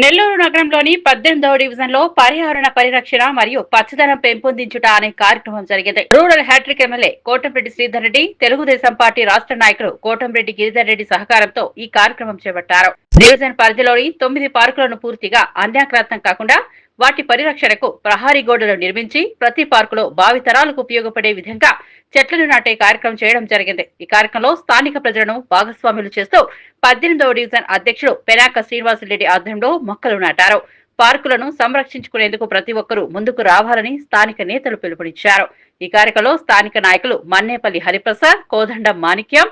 నెల్లూరు నగరంలోని పద్దెనిమిదవ డివిజన్లో పర్యావరణ పరిరక్షణ మరియు పచ్చదనం పెంపొందించుట అనే కార్యక్రమం జరిగింది. Rural hattrick MLA Kotamreddy Sridhar Reddy Telugu Desam party రాష్ట్ర నాయకులు కోటంరెడ్డి గిరిధర్ రెడ్డి సహకారంతో ఈ కార్యక్రమం చేపట్టారు. డివిజన్ పరిధిలోని తొమ్మిది పార్కులను పూర్తిగా అన్యాక్రాంతం కాకుండా వాటి పరిరక్షణకు ప్రహారీ గోడలు నిర్మించి ప్రతి పార్కులో భావితరాలకు ఉపయోగపడే విధంగా చెట్లను నాటే కార్యక్రమం చేయడం జరిగింది. ఈ కార్యక్రమంలో స్థానిక ప్రజలను భాగస్వాములు చేస్తూ పద్దెనిమిదవ డివిజన్ అధ్యక్షుడు పెనాక శ్రీనివాసరెడ్డి ఆధ్వర్యంలో మొక్కలు నాటారు. పార్కులను సంరక్షించుకునేందుకు ప్రతి ఒక్కరూ ముందుకు రావాలని స్థానిక నేతలు పిలుపునిచ్చారు. ఈ కార్యక్రమంలో స్థానిక నాయకులు మన్నేపల్లి హరిప్రసాద్ కోదండ మాణిక్యం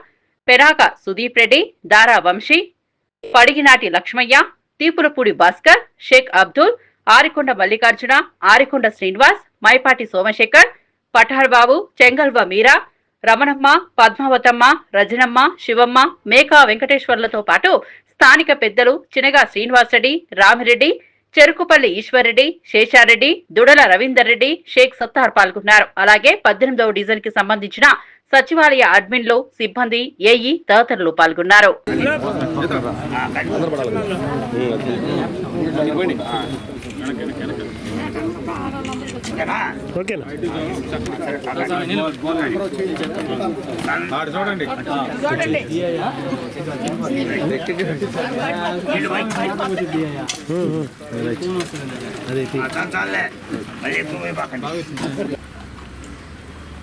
పెరాక సుదీప్ రెడ్డి దారా వంశీ పడిగినాటి లక్ష్మయ్య తీపురపూడి భాస్కర్ షేక్ అబ్దుల్ ఆరికొండ మల్లికార్జున ఆరికొండ శ్రీనివాస్ మైపాటి సోమశేఖర్ పఠార్ బాబు చెంగల్వ మీరా రమణమ్మ పద్మావతమ్మ రజనమ్మ శివమ్మ మేకా వెంకటేశ్వర్లతో పాటు స్థానిక పెద్దలు చినగా శ్రీనివాసరెడ్డి రామిరెడ్డి చెరుకుపల్లి ఈశ్వర్రెడ్డి శేషారెడ్డి దుడల రవీందర్ రెడ్డి షేక్ సత్తార్ పాల్గొన్నారు. అలాగే పద్దెనిమిదవ డీజన్కి సంబంధించిన సచివాలయ అడ్మిన్లు సిబ్బంది ఏఈ తదితరులు పాల్గొన్నారు. ఓకేనా ఆడు చూడండి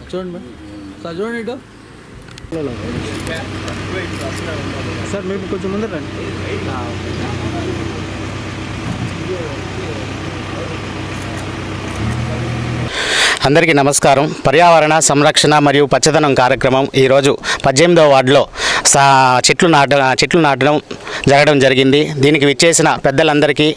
చూడండి మేడం సార్ చూడండి ఇటు సార్ మేము కొంచెం ముందర రండి. అందరికీ నమస్కారం. పర్యావరణ సంరక్షణ మరియు పచ్చదనం కార్యక్రమం ఈరోజు పద్దెనిమిదవ వార్డులో సా చెట్లు నాట చెట్లు నాటడం జరగడం జరిగింది. దీనికి విచ్చేసిన పెద్దలందరికీ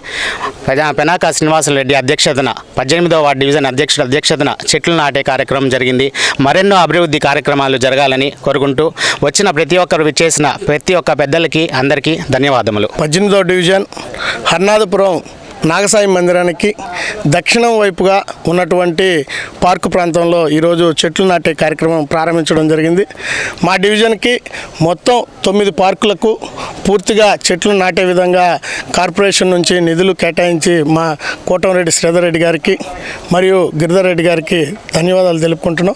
ప్రజా పెనాక శ్రీనివాసరెడ్డి అధ్యక్షతన పద్దెనిమిదవ వార్డు డివిజన్ అధ్యక్షుడు అధ్యక్షతన చెట్లు నాటే కార్యక్రమం జరిగింది. మరెన్నో అభివృద్ధి కార్యక్రమాలు జరగాలని కోరుకుంటూ వచ్చిన ప్రతి ఒక్కరు విచ్చేసిన ప్రతి ఒక్క పెద్దలకి అందరికీ ధన్యవాదములు. పద్దెనిమిదో డివిజన్ హర్నాథపురం నాగసాయి మందిరానికి దక్షిణం వైపుగా ఉన్నటువంటి పార్కు ప్రాంతంలో ఈరోజు చెట్లు నాటే కార్యక్రమం ప్రారంభించడం జరిగింది. మా డివిజన్కి మొత్తం తొమ్మిది పార్కులకు పూర్తిగా చెట్లు నాటే విధంగా కార్పొరేషన్ నుంచి నిధులు కేటాయించి మా కోటంరెడ్డి శ్రీధర్ రెడ్డి గారికి మరియు గిరిధర్ రెడ్డి గారికి ధన్యవాదాలు తెలుపుకుంటున్నాం.